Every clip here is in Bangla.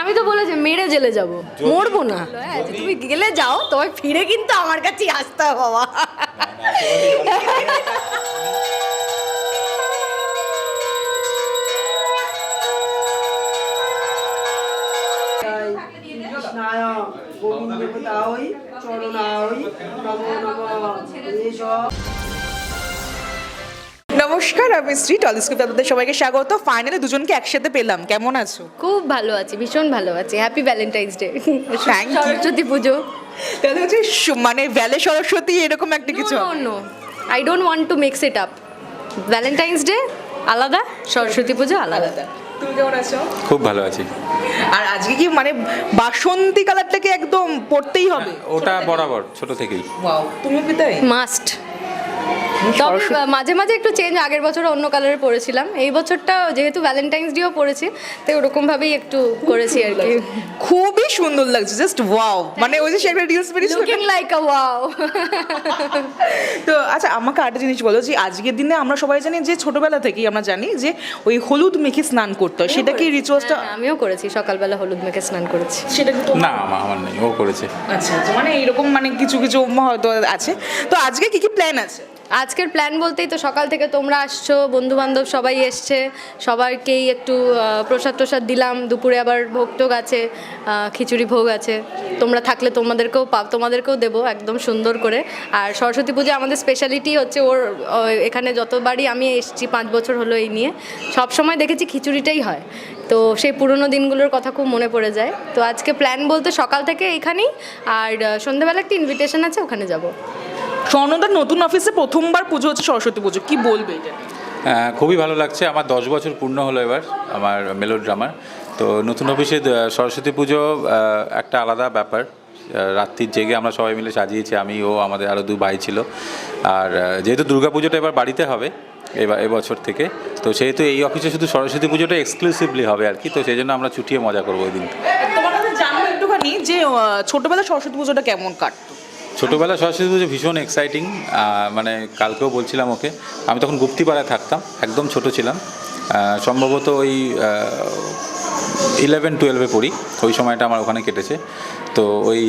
আমি তো বলেছি মেরে জেলে যাব। মরবো না। হ্যাঁ, তুমি গেলে যাও তোমায় ফিরে কিন্তু আমার কাছেই আসতে হবে বাবা। চরণায় নমো নমঃ। এষ নমস্কার আমি শ্রী টলিস্কোপ আপনাদের সবাইকে স্বাগত। ফাইনালি দুজনকে একসাথে পেলাম। কেমন আছো? খুব ভালো আছি ভীষণ ভালো আছি। Happy valentine's day Thank you. Saraswati Puja. তাহলে হচ্ছে সু- মানে ভ্যালে সরস্বতী এরকম একটা কিছু? No no I don't want to mix it up valentine's day আলাদা। সরস্বতী পুজো আলাদা। তুমি কেমন আছো? খুব ভালো আছি। আর আজকে কি মানে বাসন্তী কালারটাকে একদম পড়তেই হবে? ওটা বরাবর ছোট থেকেই। ওয়াও তুমি কি তাই? মাস্ট তবে মাঝে মাঝে একটু চেঞ্জ আগের বছর অন্য কালারের পরেছিলাম। এই বছরটা যেহেতু ভ্যালেন্টাইন্স ডেও পড়েছি তাই ওরকম ভাবেই একটু করেছি আর কি। খুবই সুন্দর লাগছে জাস্ট ওয়াও মানে ওই যে সে একটা রিলস বেরিয়েছিল লুকিং লাইক আ ওয়াও তো আচ্ছা আমাকে আরেকটা জিনিস বলো যে আজকের দিনে আমরা সবাই জানি যে ছোটবেলা থেকেই আমরা জানি যে ওই হলুদ মেখে স্নান করতে হয়। সেটা কি রিচুয়ালসটা আমিও করেছি সকালবেলা হলুদ মেখে স্নান করেছি। সেটা কি না আমার নেই ও করেছে। আচ্ছা আচ্ছা মানে এরকম মানে কিছু কিছু হয়তো আছে। তো আজকে কি কি প্ল্যান আছে? আজকের প্ল্যান বলতেই তো সকাল থেকে তোমরা আসছো বন্ধু বান্ধব সবাই এসছে, সবাইকেই একটু প্রসাদ প্রসাদ দিলাম, দুপুরে আবার ভোগ টোগ আছে খিচুড়ি ভোগ আছে। তোমরা থাকলে তোমাদেরকেও পা, তোমাদেরকেও দেবো একদম সুন্দর করে। আর সরস্বতী পুজো আমাদের স্পেশালিটি হচ্ছে ওর এখানে যতবারই আমি এসেছি, পাঁচ বছর হলো এই নিয়ে, সব সময় দেখেছি খিচুড়িটাই হয়। তো সেই পুরনো দিনগুলোর কথা খুব মনে পড়ে যায়। তো আজকে প্ল্যান বলতে সকাল থেকে এইখানেই, আর সন্ধ্যাবেলা একটা ইনভিটেশন আছে, ওখানে যাব। স্বর্ণদার নতুন অফিসে প্রথমবার পুজো হচ্ছে সরস্বতী পুজো। কি বলবে এটা? খুবই ভালো লাগছে। আমার দশ বছর পূর্ণ হলো এবার আমার মেলো ড্রামার তো নতুন অফিসে সরস্বতী পুজো একটা আলাদা ব্যাপার। রাত্রির জেগে আমরা সবাই মিলে সাজিয়েছি। আমি ও আমাদের আরও দু ভাই ছিল। আর যেহেতু দুর্গা পুজোটা এবার বাড়িতে হবে এবার এবছর থেকে তো সেহেতু এই অফিসে শুধু সরস্বতী পুজোটা এক্সক্লুসিভলি হবে আর কি। তো সেই জন্য আমরা ছুটিয়ে মজা করব ওই দিন তোমার কাছে জানব একটুখানি যে আহ, ছোটবেলায় সরস্বতী পুজোটা কেমন কাটতো? ছোটোবেলা সরস্বতী পুজো ভীষণ এক্সাইটিং মানে কালকেও বলছিলাম ওকে আমি তখন গুপ্তিপাড়ায় থাকতাম একদম ছোট ছিলাম সম্ভবত ওই ইলেভেন টুয়েলভে পড়ি ওই সময়টা আমার ওখানে কেটেছে তো ওই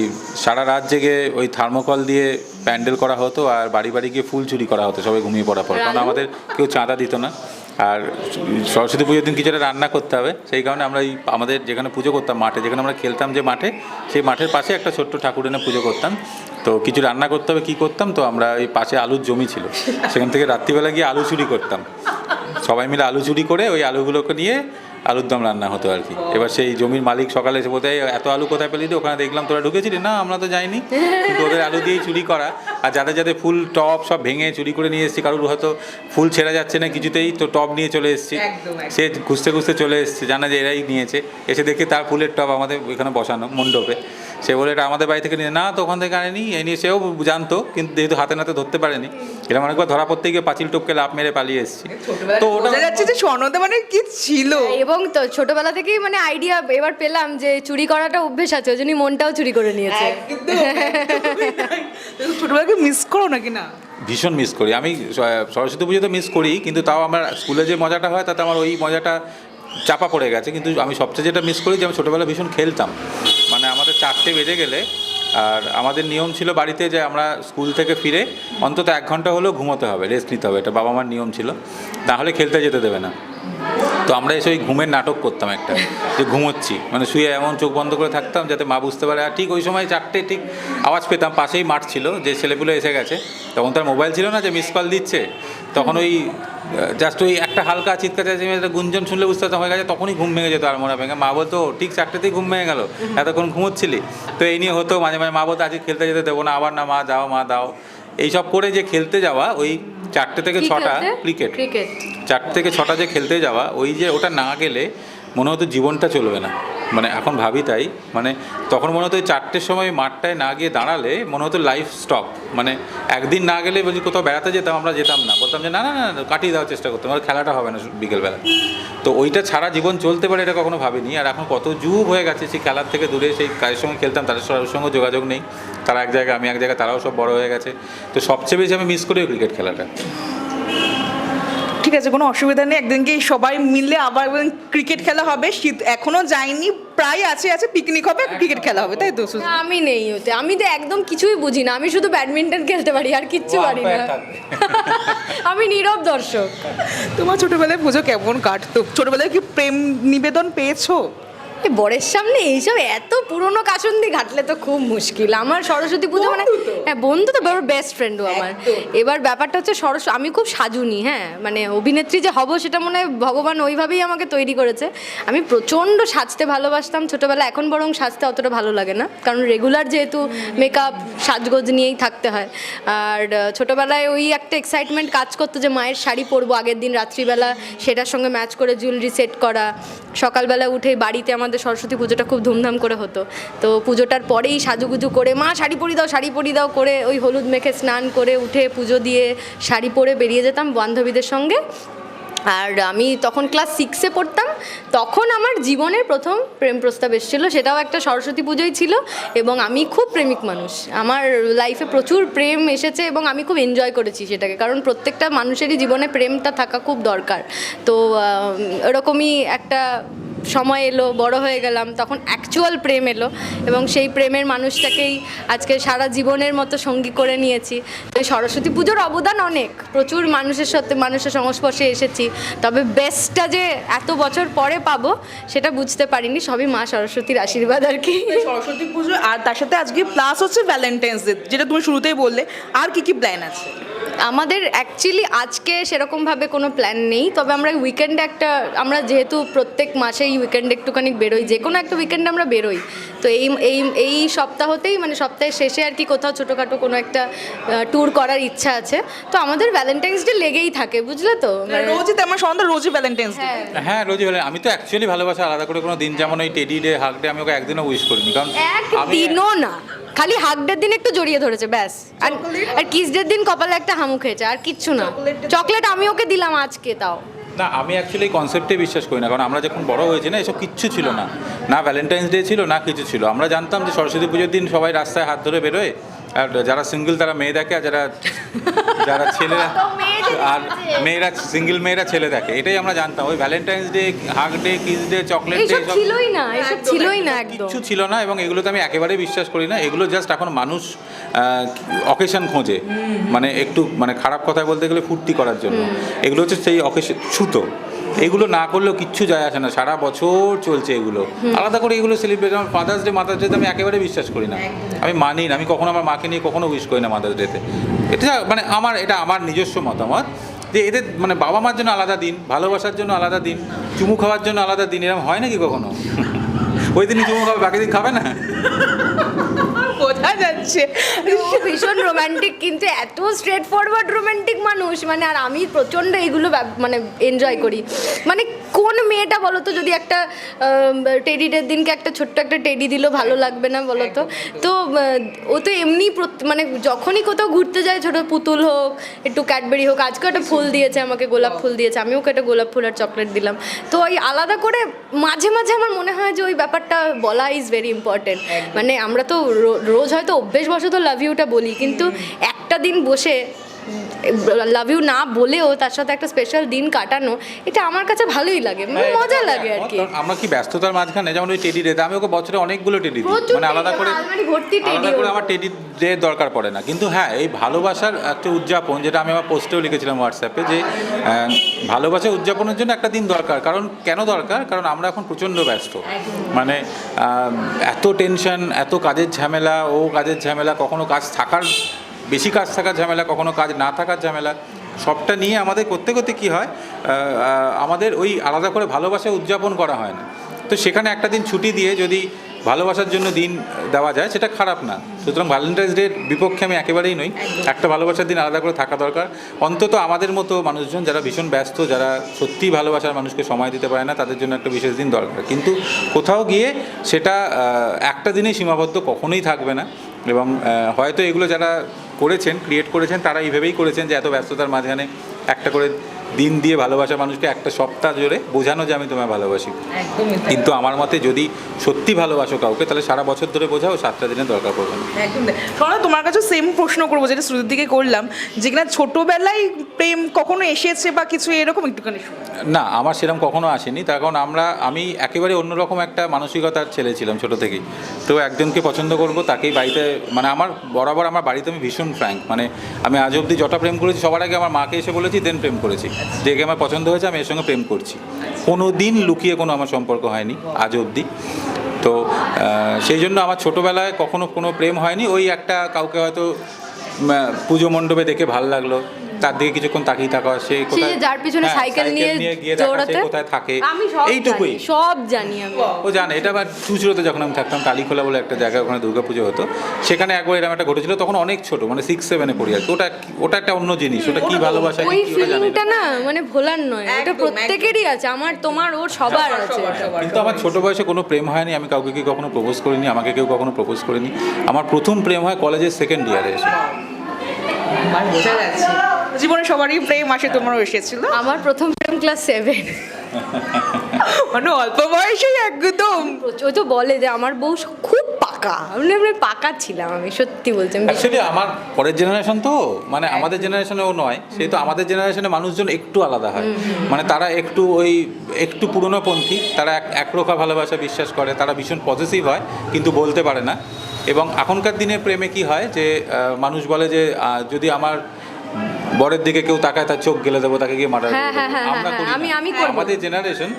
সারা রাত জেগে ওই থার্মোকল দিয়ে প্যান্ডেল করা হতো আর বাড়ি বাড়ি গিয়ে ফুল চুরি করা হতো সবাই ঘুমিয়ে পড়ার পর কারণ আমাদের কেউ চাঁদা দিত না আর সরস্বতী পুজোর দিন কিছুটা রান্না করতে হবে সেই কারণে আমরা এই আমাদের যেখানে পুজো করতাম মাঠে যেখানে আমরা খেলতাম যে মাঠে সেই মাঠের পাশে একটা ছোট্ট ঠাকুর এনে পুজো করতাম তো কিছু রান্না করতে হবে কী করতাম? তো আমরা ওই পাশে আলুর জমি ছিল। সেখান থেকে রাত্রিবেলা গিয়ে আলু চুরি করতাম। সবাই মিলে আলু চুরি করে ওই আলুগুলোকে নিয়ে আলুর দম রান্না হতো আর কি। এবার সেই জমির মালিক সকালে এসে বলতে "এই, এত আলু কোথায় পেলি? ওখানে দেখলাম তোরা ঢুকেছিলি? না আমরা তো যাইনি। কিন্তু ওদের আলু দিয়েই চুরি করা। আর যাদের যাদের ফুল টপ সব ভেঙে চুরি করে নিয়ে এসেছি কারোর হয়তো ফুল ছেঁড়া যাচ্ছে না কিছুতেই তো টপ নিয়ে চলে এসেছি। সে খুঁজতে খুঁজতে চলে এসেছে জানা যে এরাই নিয়েছে। এসে দেখে তার ফুলের টপ আমাদের এখানে বসানো মণ্ডপে। সে বলে এটা আমাদের বাড়ি থেকে নিয়ে না তো ওখান থেকে আনেনি। এই নিয়ে সেও জানতো কিন্তু যেহেতু হাতে নাতে ধরতে পারেনি এরকম অনেকবার ধরা পড়তে গিয়ে পাঁচিল টপকে লাভ মেরে পালিয়ে এসেছি। তো ওটা যাচ্ছে যে স্বর্ণদা মানে কি ছিল। এবং তো ছোটবেলা থেকেই মানে আইডিয়া এবার পেলাম যে চুরি করাটা অভ্যেস আছে ওই জন্যই মনটাও চুরি করে নিয়েছে। ছোটবেলাকে মিস করো নাকি না? ভীষণ মিস করি। আমি সরস্বতী পুজোতে মিস করি কিন্তু তাও আমার স্কুলে যে মজাটা হয় তাতে আমার ওই মজাটা চাপা পড়ে গেছে, কিন্তু আমি সবচেয়ে যেটা মিস করি যে আমি ছোটোবেলা ভীষণ খেলতাম। মানে আমাদের চারটে বেজে গেলে, আর আমাদের নিয়ম ছিল বাড়িতে যে আমরা স্কুল থেকে ফিরে অন্তত এক ঘণ্টা হলেও ঘুমোতে হবে রেস্ট নিতে হবে, এটা বাবা মার নিয়ম ছিল। তাহলে খেলতে যেতে দেবে না। তো আমরা এসে ওই ঘুমের নাটক করতাম একটা, যে ঘুমোচ্ছি। মানে শুয়ে এমন চোখ বন্ধ করে থাকতাম যাতে মা বুঝতে পারে, আর ঠিক ওই সময় চারটে ঠিক আওয়াজ পেতাম, পাশেই মাঠ ছিল, যে ছেলেগুলো এসে গেছে। তখন তার মোবাইল ছিল না যে মিস কল দিচ্ছে। তখন ওই জাস্ট ওই একটা হালকা চিৎকার চাইছে একটা গুঞ্জন শুনলে বুঝতে হয়ে গেছে, তখনই ঘুম ভেঙে যেত, আর মনে ভেঙে, মা বলতো, ঠিক চারটেতেই ঘুম ভেঙে গেল, এতক্ষণ ঘুমোচ্ছিলি? তো এই নিয়ে হতো, মাঝে মাঝে মা বলতো, আজকে খেলতে যেতে দেবো না, আবার না, মা, যাও, মা, দাও। এইসব করে যে খেলতে যাওয়া, ওই চারটে থেকে ছটা ক্রিকেট। ক্রিকেট। চারটে থেকে ছটা যে খেলতে যাওয়া ওই যে ওটা না গেলে মনে হতো জীবনটা চলবে না। মানে এখন ভাবি তাই মানে তখন মনে হতো চারটের সময় মাঠটায় না গিয়ে দাঁড়ালে মনে হতো লাইফ স্টপ মানে একদিন না গেলে বলছি কোথাও বেড়াতে যেতাম, আমরা যেতাম না। বলতাম যে না না না কাটিয়ে দেওয়ার চেষ্টা করতাম আর খেলাটা হবে না বিকেলবেলা। তো ওইটা ছাড়া জীবন চলতে পারে এটা কখনো ভাবিনি। আর এখন কত যুগ হয়ে গেছে সেই খেলার থেকে দূরে, সেই কাজের সঙ্গে খেলতাম, তাদের সবার সঙ্গে যোগাযোগ নেই। তারা এক জায়গায়, আমি এক জায়গায়, তারাও সব বড় হয়ে গেছে। তো সবচেয়ে বেশি আমি মিস করি ক্রিকেট খেলাটা। ঠিক আছে কোনো অসুবিধা নেই। একদিনকে সবাই মিলে আবার ক্রিকেট খেলা হবে? শীত এখনও যায়নি প্রায় আছে আছে পিকনিক হবে ক্রিকেট খেলা হবে তাই তো আমি নেই ওতে। আমি তো একদম কিছুই বুঝি না। আমি শুধু ব্যাডমিন্টন খেলতে পারি আর কিচ্ছু পারি না। আমি নীরব দর্শক। তোমার ছোটবেলায় পুজো কেমন কাটতো? ছোটবেলায় কি প্রেম নিবেদন পেয়েছ? বরের সামনে এইসব এত পুরনো কাসন্দি ঘাটলে তো খুব মুশকিল। আমার সরস্বতী পুজো মানে হ্যাঁ বন্ধু তো বেস্ট ফ্রেন্ডও আমার। এবার ব্যাপারটা হচ্ছে সরস্বতী আমি খুব সাজুনি হ্যাঁ। মানে অভিনেত্রী যে হব সেটা মনে হয় ভগবান ওইভাবেই আমাকে তৈরি করেছে। আমি প্রচণ্ড সাজতে ভালোবাসতাম ছোটোবেলা এখন বরং সাজতে অতটা ভালো লাগে না। কারণ রেগুলার যেহেতু মেকআপ সাজগোজ নিয়েই থাকতে হয়। আর ছোটোবেলায় ওই একটা এক্সাইটমেন্ট কাজ করতো যে মায়ের শাড়ি পরবো আগের দিন রাত্রিবেলা সেটার সঙ্গে ম্যাচ করে জুয়েলারি সেট করা। সকালবেলা উঠে বাড়িতে আমাদের সরস্বতী পুজোটা খুব ধুমধাম করে হতো। তো পুজোটার পরেই সাজুগুজু করে, মা, শাড়ি পরি দাও, শাড়ি পরি দাও করে ওই হলুদ মেখে স্নান করে উঠে পুজো দিয়ে শাড়ি পরে বেরিয়ে যেতাম বান্ধবীদের সঙ্গে। আর আমি তখন ক্লাস সিক্সে পড়তাম, তখন আমার জীবনের প্রথম প্রেম প্রস্তাব এসেছিল, সেটাও একটা সরস্বতী পুজোই ছিল এবং আমি খুব প্রেমিক মানুষ। আমার লাইফে প্রচুর প্রেম এসেছে এবং আমি খুব এনজয় করেছি সেটাকে, কারণ প্রত্যেকটা মানুষেরই জীবনে প্রেমটা থাকা খুব দরকার। তো এরকমই একটা সময় এলো, বড় হয়ে গেলাম, তখন অ্যাকচুয়াল প্রেম এলো এবং সেই প্রেমের মানুষটাকেই আজকে সারা জীবনের মতো সঙ্গী করে নিয়েছি। সরস্বতী পুজোর অবদান অনেক, প্রচুর মানুষের সাথে, মানুষের সংস্পর্শে এসেছি, তবে বেস্টটা যে এত বছর পরে পাবো, সেটা বুঝতে পারিনি, সবই মা সরস্বতীর আশীর্বাদ আর কি। সরস্বতী পুজো, আর তার সাথে আজকে প্লাস হচ্ছে ভ্যালেন্টাইন্স ডে যেটা তুমি শুরুতেই বললে, আর কি কি প্ল্যান আছে? আমাদের অ্যাকচুয়ালি আজকে সেরকমভাবে কোনো প্ল্যান নেই, তবে আমরা উইকেন্ডে একটা, আমরা যেহেতু প্রত্যেক মাসেই উইকেন্ডে একটুখানি বেরোই যে কোনো একটা উইকেন্ডে আমরা বেরোই। তো এই এই এই সপ্তাহতেই মানে সপ্তাহের শেষে আর কি কোথাও ছোটোখাটো কোনো একটা ট্যুর করার ইচ্ছা আছে। তো আমাদের ভ্যালেন্টাইন্স ডে লেগেই থাকে বুঝলে তো? মানে- রোজই তেমন সন্ধ্যা রোজই ভ্যালেন্টাইন্স ডে হ্যাঁ। রোজই বলে আমি তো অ্যাকচুয়ালি ভালোবাসা আলাদা করে কোনো দিন যেমন ওই টেডি ডে হাগ ডে আমি ওকে একদিনও উইশ করিনি কারণ একদিনও না খালি হাগ হাগডের দিন একটু জড়িয়ে ধরেছে ব্যাস। আর আর কিসডের দিন কপালে একটা হামু খেয়েছে আর কিচ্ছু না। চকলেট আমি ওকে দিলাম আজকে তাও। না, আমি অ্যাকচুয়ালি কনসেপ্টে বিশ্বাস করি না, কারণ আমরা যখন বড় হয়েছি না, এসব কিচ্ছু ছিল না। না ভ্যালেন্টাইন্স ডে ছিল, না কিছু ছিল। আমরা জানতাম যে সরস্বতী পুজোর দিন সবাই রাস্তায় হাত ধরে বেরোয় আর যারা সিঙ্গেল তারা মেয়ে দেখে আর যারা যারা ছেলেরা আর মেয়েরা সিঙ্গেল মেয়েরা ছেলে দেখে। এটাই আমরা জানতাম। ওই valentine's day hug day kiss day chocolate day ছিলই না এইসব ছিলই না একদম। কিচ্ছু ছিল না এবং এগুলোতে আমি একেবারেই বিশ্বাস করি না। এগুলো জাস্ট এখন মানুষ অকেশন খোঁজে। মানে একটু মানে খারাপ কথা বলতে গেলে ফুর্তি করার জন্য। এগুলো হচ্ছে সেই অকেশন ছুতো এগুলো না করলেও কিচ্ছু যায় আসে না। সারা বছর চলছে এগুলো। আলাদা করে এগুলো সেলিব্রেট আমার ফাদার্স ডে মাদার্স ডেতে আমি একেবারে বিশ্বাস করি না। আমি মানি না আমি কখনো আমার মাকে নিয়ে কখনো উইশ করি না মাদার্স ডেতে এটা মানে আমার এটা আমার নিজস্ব মতামত যে এদের মানে বাবা মার জন্য আলাদা দিন ভালোবাসার জন্য আলাদা দিন চুমু খাওয়ার জন্য আলাদা দিন এরকম হয় নাকি কখনো? ওই দিনই চুমু খাবে বাকি দিন খাবে না? বোঝা যাচ্ছে। ভীষণ রোমান্টিক কিন্তু এত স্ট্রেট ফরওয়ার্ড রোমান্টিক মানুষ মানে আর আমি প্রচণ্ড এগুলো মানে এনজয় করি। মানে কোন মেয়েটা বলো তো যদি একটা টেডি ডের দিনকে একটা ছোট্ট একটা টেডি দিল ভালো লাগবে না বলো তো? তো ও তো এমনি মানে যখনই কোথাও ঘুরতে যায় ছোট পুতুল হোক একটু ক্যাডবেরি হোক আজকে একটা ফুল দিয়েছে আমাকে গোলাপ ফুল দিয়েছে আমিও ওকে একটা গোলাপ ফুল আর চকলেট দিলাম। তো ওই আলাদা করে মাঝে মাঝে আমার মনে হয় যে ওই ব্যাপারটা বলা ইজ ভেরি ইম্পর্টেন্ট মানে আমরা তো রো- রোজ হয়তো অভ্যেসবশত লাভ ইউটা বলি কিন্তু একটা দিন বসে লাভ ইউ না বলেও তার সাথে একটা স্পেশাল দিন কাটানো এটা আমার কাছে ভালোই লাগে মানে মজা লাগে আর কি। আমরা কি ব্যস্ততার মাঝখানে যেমন ওই টেডি ডেতে আমি ওকে বছরে অনেকগুলো টেডি দিই মানে আলাদা করে ভর্তি আলাদা করে। আমার টেডি ডে দরকার পড়ে না। কিন্তু হ্যাঁ এই ভালোবাসার একটা উদযাপন যেটা আমি আমার পোস্টেও লিখেছিলাম হোয়াটসঅ্যাপে যে ভালোবাসা উদযাপনের জন্য একটা দিন দরকার। কারণ কেন দরকার? কারণ আমরা এখন প্রচণ্ড ব্যস্ত। মানে এত টেনশন এত কাজের ঝামেলা ও কাজের ঝামেলা কখনো কাজ থাকার বেশি কাজ থাকার ঝামেলা, কখনো কাজ না থাকার ঝামেলা, সবটা নিয়ে আমাদের করতে করতে কি হয় আমাদের ওই আলাদা করে ভালোবাসা উদযাপন করা হয় না। তো সেখানে একটা দিন ছুটি দিয়ে যদি ভালোবাসার জন্য দিন দেওয়া যায়, সেটা খারাপ না। সুতরাং ভ্যালেন্টাইন্স ডের বিপক্ষে আমি একেবারেই নই। একটা ভালোবাসার দিন আলাদা করে থাকা দরকার। অন্তত আমাদের মতো মানুষজন যারা ভীষণ ব্যস্ত, যারা সত্যিই ভালোবাসার মানুষকে সময় দিতে পারে না, তাদের জন্য একটা বিশেষ দিন দরকার। কিন্তু কোথাও গিয়ে সেটা একটা দিনেই সীমাবদ্ধ কখনোই থাকবে না। এবং হয়তো এগুলো যারা করেছেন ক্রিয়েট করেছেন তারা এইভাবেই করেছেন যে এত ব্যস্ততার মাঝখানে একটা করে দিন দিয়ে ভালোবাসা মানুষকে একটা সপ্তাহ জুড়ে বোঝানো যে আমি তোমায় ভালোবাসি। কিন্তু আমার মতে যদি সত্যি ভালোবাসো কাউকে তাহলে সারা বছর ধরে বোঝাও সাতটা দিনের দরকার পড়বে না। শোনো তোমার কাছে সেম প্রশ্ন করব যেটা শ্রুতির দিকে করলাম যে কিনা ছোটোবেলায় প্রেম কখনো এসেছে বা কিছু এরকম? একটুখানি শোনো। না, আমার সেরকম কখনো আসেনি। তার কারণ আমরা, আমি একেবারে অন্যরকম একটা মানসিকতার ছেলে ছিলাম ছোট থেকেই। তো একজনকে পছন্দ করব, তাকেই বাড়িতে মানে আমার, বরাবর আমার বাড়িতে আমি ভীষণ ফ্র্যাঙ্ক মানে আমি আজ অবধি যটা প্রেম করেছি, সবার আগে আমার মাকে এসে বলেছি দেন প্রেম করেছি। দেখে আমার পছন্দ হয়েছে, আমি এর সঙ্গে প্রেম করছি। কোনো দিন লুকিয়ে কোনো আমার সম্পর্ক হয়নি, আজ অবধি। তো সেই জন্য আমার ছোটোবেলায় কখনো কোনো প্রেম হয়নি। ওই একটা কাউকে হয়তো পুজো মণ্ডপে দেখে ভালো লাগল। তার দিকে কিছুক্ষণ তাকিয়ে থাকা সে কোথায় যার পিছনে হ্যাঁ, সাইকেল নিয়ে গিয়ে দৌড়াতে কোথায় থাকে আমি সব এইটুকুই। সব জানি আমি। ও জানে এটা আবার চুচড়োতে যখন আমি থাকতাম কালীখোলা বলে একটা জায়গা ওখানে দুর্গাপুজো হতো সেখানে একবার এরকম একটা ঘটেছিল তখন অনেক ছোট মানে সিক্স সেভেনে পড়ি আর ওটা ওটা একটা অন্য জিনিস ওটা কি ভালোবাসা ওই কি ওটা জানি? ফিলিংটা না মানে ভোলার নয় এটা প্রত্যেকেরই আছে আমার তোমার ওর সবার আছে কিন্তু আমার ছোট বয়সে কোনো প্রেম হয়নি আমি কাউকে কি কখনো প্রপোজ করিনি আমাকে কেউ কখনো প্রপোজ করিনি। আমার প্রথম প্রেম হয় কলেজের সেকেন্ড ইয়ারে এসে। মানে বোঝা যাচ্ছে। জীবনে সবারই প্রেম আসে তোমারও এসেছিল? আমার প্রথম প্রেম ক্লাস সেভেন মানে অল্প বয়সেই একদম। ওই তো বলে যে আমার বউ খুব পাকা। আমি এমনি পাকা ছিলাম আমি সত্যি বলছি অ্যাকচুয়ালি আমার পরের জেনারেশন তো মানে আমাদের জেনারেশনেও নয় সেই তো আমাদের জেনারেশনে মানুষজন একটু আলাদা হয়। মানে তারা একটু ওই একটু পুরনো পন্থী তারা এক একরোখা ভালোবাসা বিশ্বাস করে তারা ভীষণ পজিটিভ হয় কিন্তু বলতে পারে না। এবং এখনকার দিনে প্রেমে কি হয় যে মানুষ বলে যে যদি আমার বরের দিকে কেউ তাকায় তার চোখ গেলে দেবো তাকে গিয়ে মার্ডার হ্যাঁ, হ্যাঁ, হ্যাঁ, আমরা করি আমি-। আমি আমাদের জেনারেশন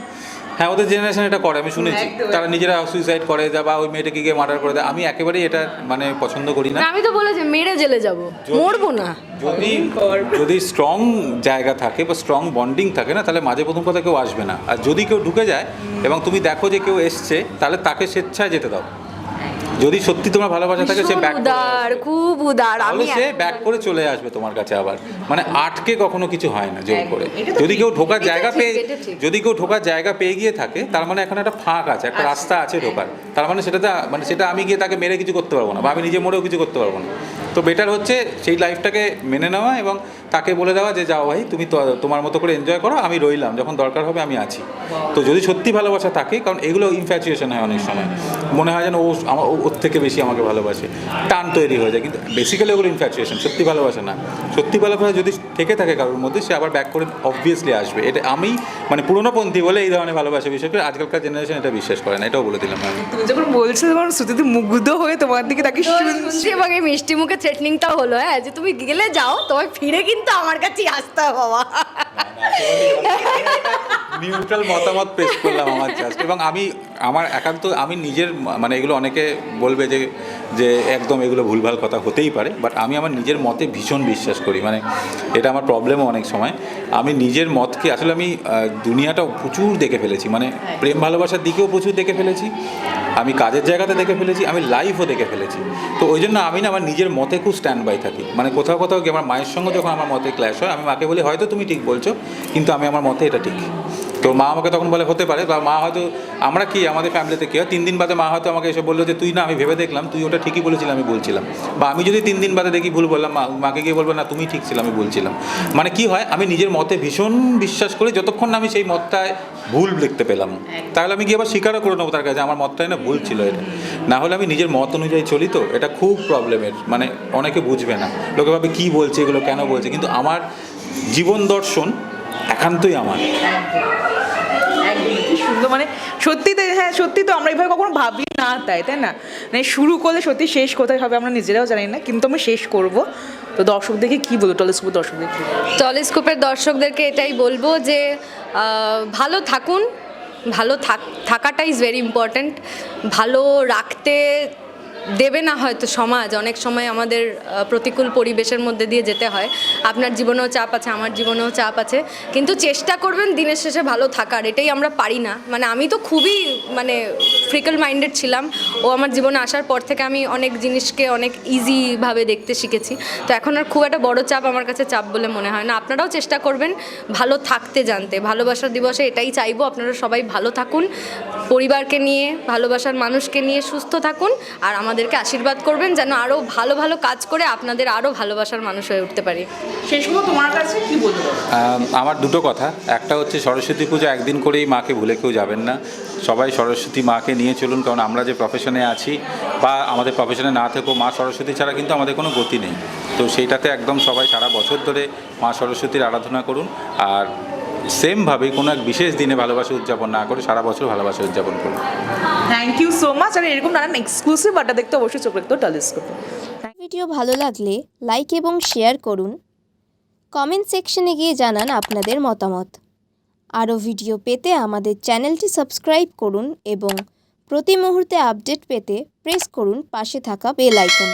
হ্যাঁ ওদের জেনারেশন এটা করে আমি শুনেছি। তারা নিজেরা সুইসাইড করে যা বা ওই মেয়েটাকে গিয়ে মার্ডার করে দেয়। আমি একেবারেই এটা মানে পছন্দ করি না। না, আমি তো বলেছি মেরে জেলে যাব। মরবো না। যদি যদি স্ট্রং জায়গা থাকে বা স্ট্রং বন্ডিং থাকে না তাহলে মাঝে প্রথম কথা কেউ আসবে না। আর যদি কেউ ঢুকে যায় এবং তুমি দেখো যে কেউ এসছে তাহলে তাকে স্বেচ্ছায় যেতে দাও। যদি সত্যি তোমার ভালোবাসা থাকে সে ব্যাক উদার খুব উদার আমি সে ব্যাক করে চলে আসবে তোমার কাছে আবার। মানে আটকে কখনো কিছু হয় না জোর করে। যদি কেউ ঢোকার জায়গা পেয়ে যদি কেউ ঢোকার জায়গা পেয়ে গিয়ে থাকে তার মানে এখন একটা ফাঁক আছে একটা রাস্তা আছে ঢোকার। তার মানে সেটাতে মানে সেটা আমি গিয়ে তাকে মেরে কিছু করতে পারব না বা আমি নিজে মরেও কিছু করতে পারব না। তো বেটার হচ্ছে সেই লাইফটাকে মেনে নেওয়া এবং তাকে বলে দেওয়া যে যাও ভাই তুমি তো- তোমার মতো করে এনজয় করো আমি রইলাম যখন দরকার হবে আমি আছি। তো যদি সত্যি ভালোবাসা থাকে কারণ এগুলো ইনফ্যাচুয়েশন হয় অনেক সময়। মনে হয় যেন ও আমার ও- ওর থেকে বেশি আমাকে ভালোবাসে। টান তৈরি হয়ে যায় কিন্তু বেসিক্যালি ওগুলো ইনফ্যাচুয়েশন সত্যি ভালোবাসা না। সত্যি ভালোবাসা যদি থেকে থাকে কারোর মধ্যে সে আবার ব্যাক করে অবভিয়াসলি আসবে। এটা আমি মানে পুরোনো পন্থী বলে এই ধরনের ভালোবাসা বিশেষ করে আজকালকার জেনারেশন এটা বিশ্বাস করে না এটাও বলে দিলাম আমি। তুমি যখন বলছো তখন শ্রুতিতে মুগ্ধ হয়ে তোমার দিকে তাকে শুনছি এবং এই মিষ্টি মুখে থ্রেটনিংটাও হলো হ্যাঁ? যে তুমি গেলে যাও, তোমায় ফিরে কিন্তু আমার কাছেই আসতে হবে, বাবা। নিউট্রাল মতামত পেশ করলাম আমার জাস্ট এবং আমি আমার একান্ত আমি নিজের মানে এগুলো অনেকে বলবে যে যে একদম এগুলো ভুলভাল কথা হতেই পারে বাট আমি আমার নিজের মতে ভীষণ বিশ্বাস করি। মানে এটা আমার প্রবলেমও অনেক সময়। আমি নিজের মতকে আসলে আমি দুনিয়াটা প্রচুর দেখে ফেলেছি। মানে প্রেম ভালোবাসার দিকেও প্রচুর দেখে ফেলেছি। আমি কাজের জায়গাতে দেখে ফেলেছি। আমি লাইফও দেখে ফেলেছি। তো ওই জন্য আমি না আমার নিজের মতে খুব স্ট্যান্ড বাই থাকি। মানে কোথাও কোথাও গিয়ে আমার মায়ের সঙ্গে যখন আমার মতে ক্ল্যাশ হয় আমি মাকে বলি হয়তো তুমি ঠিক বলছো কিন্তু আমি আমার মতে এটা ঠিক। তো মা আমাকে তখন বলে, হতে পারে, বা মা হয়তো, আমরা কি, আমাদের ফ্যামিলিতে কি হয় তিন দিন বাদে মা হয়তো আমাকে এসে বলল যে, তুই না, আমি ভেবে দেখলাম, তুই ওটা ঠিকই বলেছিলাম আমি বলছিলাম। বা আমি যদি তিন দিন বাদে দেখি ভুল বললাম, মা, মাকে গিয়ে বলব, না, তুমি ঠিক ছিল, আমি বলছিলাম। মানে কি হয়, আমি নিজের মতে ভীষণ বিশ্বাস করি যতক্ষণ না আমি সেই মতটায় ভুল দেখতে পেলাম, তাহলে আমি গিয়ে আবার স্বীকারও করে নেব তার কাছে আমার মতটাই না, ভুল ছিল এটা। না হলে আমি নিজের মত অনুযায়ী চলি তো, এটা খুব প্রবলেমের মানে অনেকে বুঝবে না। লোকে ভাবে কী বলছে, এগুলো কেন বলছে? কিন্তু আমার জীবন দর্শন একান্তই আমার। সুন্দর মানে সত্যি তো হ্যাঁ সত্যি তো আমরা এইভাবে কখনো ভাবি না তাই তাই না? মানে শুরু করলে সত্যি শেষ কোথায় হবে আমরা নিজেরাও জানি না কিন্তু আমরা শেষ করব। তো দর্শকদেরকে কি বলব টলিস্কোপ দর্শকদের টলিস্কোপের দর্শকদেরকে এটাই বলব যে ভালো থাকুন ভালো থাক থাকাটা ইজ ভেরি ইম্পর্ট্যান্ট ভালো রাখতে দেবে না হয়তো সমাজ। অনেক সময় আমাদের প্রতিকূল পরিবেশের মধ্যে দিয়ে যেতে হয়। আপনার জীবনেও চাপ আছে, আমার জীবনেও চাপ আছে। কিন্তু চেষ্টা করবেন দিনের শেষে ভালো থাকার। এটাই আমরা পারি না। মানে আমি তো খুবই মানে ফ্রিকল মাইন্ডেড ছিলাম। ও আমার জীবনে আসার পর থেকে আমি অনেক জিনিসকে অনেক ইজিভাবে দেখতে শিখেছি। তো এখন আর খুব একটা বড় চাপ আমার কাছে চাপ বলে মনে হয় না। আপনারাও চেষ্টা করবেন ভালো থাকতে জানতে। ভালোবাসার দিবসে এটাই চাইব। আপনারা সবাই ভালো থাকুন। পরিবারকে নিয়ে, ভালোবাসার মানুষকে নিয়ে সুস্থ থাকুন। আর আমাদের আমাদেরকে আশীর্বাদ করবেন যেন আরও ভালো ভালো কাজ করে আপনাদের আরও ভালোবাসার মানুষ হয়ে উঠতে পারি। তোমার কাছে কি বলব? আমার দুটো কথা। একটা হচ্ছে সরস্বতী পুজো একদিন করেই মাকে ভুলে কেউ যাবেন না। সবাই সরস্বতী মাকে নিয়ে চলুন কারণ আমরা যে প্রফেশনে আছি বা আমাদের প্রফেশনে না থেকেও মা সরস্বতী ছাড়া কিন্তু আমাদের কোনো গতি নেই। তো সেইটাতে একদম সবাই সারা বছর ধরে মা সরস্বতীর আরাধনা করুন। আর সেমভাবেই কোনো এক বিশেষ দিনে ভালোবাসা উদযাপন না করে সারা বছর ভালোবাসা উদযাপন করুন। থ্যাংক ইউ সো মাচ আর এরকম নানান এক্সক্লুসিভ আড্ডা দেখতে অবশ্যই চোখ রাখতে টেলিস্কোপে ভিডিও ভালো লাগলে লাইক এবং শেয়ার করুন। কমেন্ট সেকশনে গিয়ে জানান আপনাদের মতামত। আরও ভিডিও পেতে আমাদের চ্যানেলটি সাবস্ক্রাইব করুন এবং প্রতি মুহূর্তে আপডেট পেতে প্রেস করুন পাশে থাকা বেল আইকন